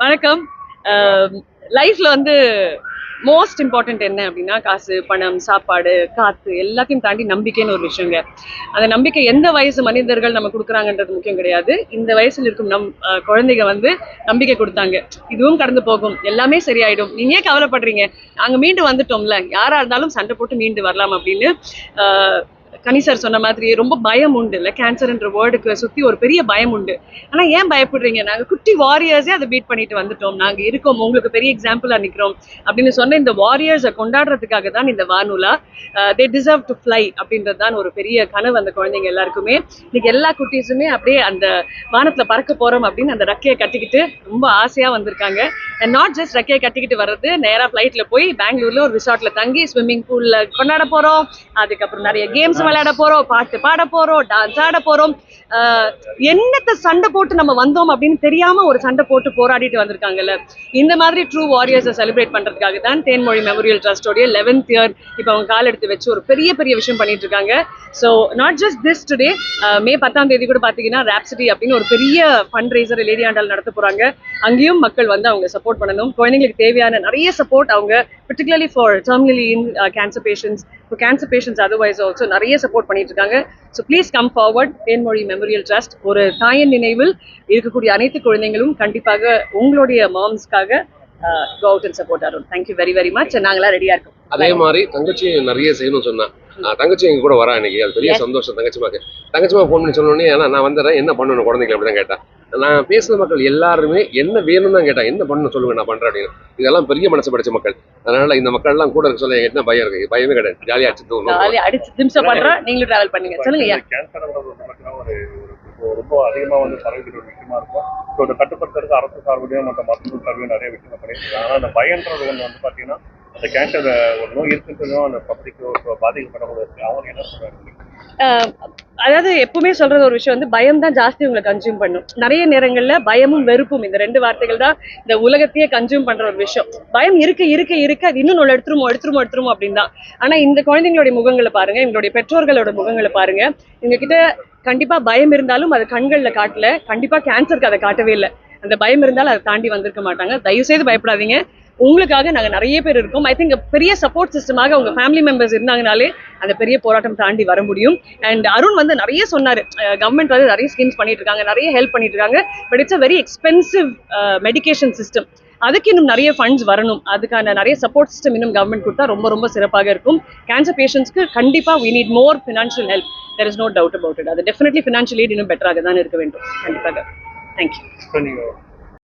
வணக்கம். லைஃப்ல வந்து மோஸ்ட் இம்பார்ட்டன்ட் என்ன அப்படின்னா காசு பணம் சாப்பாடு காத்து எல்லாத்தையும் தாண்டி நம்பிக்கைன்னு ஒரு விஷயங்க. அந்த நம்பிக்கை எந்த வயசு மனிதர்கள் நம்ம கொடுக்குறாங்கன்றது முக்கியம் கிடையாது. இந்த வயசுல இருக்கும் நம் குழந்தைங்க வந்து நம்பிக்கை கொடுத்தாங்க. இதுவும் கடந்து போகும். எல்லாமே சரியாயிடும். நீங்க ஏன் கவலைப்படுறீங்க? நாங்கள் மீண்டு வந்துட்டோம்ல. யாரா இருந்தாலும் சண்டை போட்டு மீண்டு வரலாம் அப்படின்னு கனி சார் சொன்ன மாதிரி ரொம்ப பயம் உண்டு. இல்லை கேன்சர்ன்ற வேர்டுக்கு சுற்றி ஒரு பெரிய பயம் உண்டு. ஆனால் ஏன் பயப்படுறீங்க? நாங்கள் குட்டி வாரியர்ஸே அதை பீட் பண்ணிட்டு வந்துட்டோம். நாங்கள் இருக்கோம். உங்களுக்கு பெரிய எக்ஸாம்பிளாக நிற்கிறோம் அப்படின்னு சொன்ன இந்த வாரியர்ஸை கொண்டாடுறதுக்காக தான் இந்த வானூலா தே டிசர்வ் டு ஃப்ளை அப்படின்றது தான் ஒரு பெரிய கனவு அந்த குழந்தைங்க எல்லாருக்குமே. இன்னைக்கு எல்லா குட்டீஸுமே அப்படியே அந்த வானத்தில் பறக்க போகிறோம் அப்படின்னு அந்த ரக்கையை கட்டிக்கிட்டு ரொம்ப ஆசையாக வந்திருக்காங்க. அண்ட் நாட் ஜஸ்ட் ரெக்கையை கட்டிக்கிட்டு வர்றது நேராக ஃப்ளைட்டில் போய் பெங்களூர்ல ஒரு ரிசார்ட்டில் தங்கி ஸ்விம்மிங் பூலில் கொண்டாட போகிறோம் அதுக்கப்புறம் நிறைய கேம்ஸ் விளையாட போகிறோம் பாட்டு பாட போகிறோம் டான்ஸ் ஆட போகிறோம் என்னத்த சண்டை போட்டு நம்ம வந்தோம் அப்படின்னு தெரியாம ஒரு சண்டை போட்டு போராடிட்டு வந்திருக்காங்கல்ல. இந்த மாதிரி ட்ரூ வாரியர்ஸை செலிப்ரேட் பண்றதுக்காக தான் தேன்மொழி மெமோரியல் ட்ரஸ்டோடைய லெவன்த் இயர் இப்போ அவங்க கால் எடுத்து வச்சு ஒரு பெரிய பெரிய விஷயம் பண்ணிட்டு இருக்காங்க. So not just this today May பத்தாம் தேதி கூட பார்த்தீங்கன்னா ராப்சிட்டி அப்படின்னு ஒரு பெரிய ஃபண்ட் ரேசர் லேடி ஆண்டால் நடத்த போறாங்க. அங்கேயும் மக்கள் வந்து அவங்க சப்போர்ட் பண்ணணும். குழந்தைங்களுக்கு தேவையான நிறைய சப்போர்ட் அவங்க particularly for terminally in cancer patients for cancer patients otherwise also நிறைய சப்போர்ட் பண்ணிட்டு இருக்காங்க. So please come forward Thenmozhi memorial trust ஒரு தாயின் நினைவில் இருக்கக்கூடிய அனைத்து குழந்தைங்களும் கண்டிப்பாக உங்களுடைய மாம்ஸ்க்காக கோ அவுட் அண்ட் சப்போர்ட் ஆகும் thank you very very much நாங்களாம் ரெடியா இருக்கோம். அதே மாதிரி தங்கச்சி நிறைய செய்யணும்னு சொன்னா தங்கச்சி எங்க கூட வரா இன்னைக்கு? அது பெரிய. சந்தோஷம் தங்கச்சிமாக்கு. தங்கச்சிமா ஃபோன் பண்ணி ஏன்னா நான் வந்துடுறேன். என்ன பண்ணணும்? குழந்தைங்க அப்படிதான் கேட்டா. நான் பேசுன மக்கள் எல்லாருமே என்ன வேணும்னு தான் கேட்டா என்ன பண்ணணும் சொல்லுங்க நான் பண்றேன் அப்படின்னு. இதெல்லாம் பெரிய மனசு படைச்ச மக்கள். அதனால இந்த மக்கள் எல்லாம் கூட இருக்க சொல்ல என்ன பயம் இருக்கு? பயமே கிடையாது. ஜாலியா அடிச்சு ஜாலியா அடிச்சு திம்சம் பண்றோம். நீங்களும் டிராவல் பண்ணுங்க. சொல்லுங்க ரொம்ப அதிகமாக வந்து பரவிக்கிற ஒரு விஷயமா இருக்கும். ஸோ இதை கட்டுப்படுத்துறதுக்கு அரசு சார்பிலையும் மற்ற மருத்துவ சார்பிலையும் நிறைய விஷயங்கள் பண்ணியிருக்காங்க ஆனால் அந்த பயன்றது ஒன்று வந்து பார்த்தீங்கன்னா அந்த கேன்சர் ஒரு நோய் இருக்குன்றதும் அந்த பப்ளிக்கு பாதிக்கப்படக்கூட இருக்கு அவங்க என்ன சொல்றாங்க அதாவது எப்பவுமே சொல்றது ஒரு விஷயம் வந்து பயம் தான் ஜாஸ்தி உங்களை கன்சியூம் பண்ணும். நிறைய நேரங்கள்ல பயமும் வெறுப்பும் இந்த ரெண்டு வார்த்தைகள் தான் இந்த உலகத்தையே கன்சியூம் பண்ற ஒரு விஷயம். பயம் இருக்க இருக்க இருக்க அது இன்னும் ஒன்று எடுத்துருமோ எடுத்துருமோ எடுத்துருமோ அப்படின்னு தான். ஆனா இந்த குழந்தைங்களுடைய முகங்களை பாருங்க எங்களுடைய பெற்றோர்களோட முகங்களை பாருங்க. இவங்க கிட்ட கண்டிப்பா பயம் இருந்தாலும் அது கண்கள்ல காட்டல. கண்டிப்பா கேன்சருக்கு அதை காட்டவே இல்லை. அந்த பயம் இருந்தாலும் அதை தாண்டி வந்திருக்க மாட்டாங்க. தயவு செய்து பயப்படாதீங்க. உங்களுக்காக நாங்க நிறைய பேர் இருக்கோம். ஐ திங்க் பெரிய சப்போர்ட் சிஸ்டமாக உங்க ஃபேமிலி மெம்பர்ஸ் இருந்தாங்கனாலே அந்த பெரிய போராட்டம் தாண்டி வர முடியும். அண்ட் அருண் வந்து நிறைய சொன்னாரு. கவர்மெண்ட் வந்து நிறைய ஸ்கீம்ஸ் பண்ணிட்டு இருக்காங்க நிறைய ஹெல்ப் பண்ணிட்டு இருக்காங்க but it's a very expensive medication system அதுக்கு இன்னும் நிறைய ஃபண்ட்ஸ் வரணும். அதுக்கான நிறைய சப்போர்ட் சிஸ்டம் இன்னும் கவர்மெண்ட் கொடுத்தா ரொம்ப ரொம்ப சிறப்பாக இருக்கும். கேன்சர் பேஷண்ட்ஸ்க்கு கண்டிப்பா we need more financial help there is no doubt about it அது டெஃபினெட்லி ஃபினான்ஷியல் எய்ட் இன்னும் பெட்டராக தான் இருக்க வேண்டும். கண்டிப்பாக. தேங்க்யூ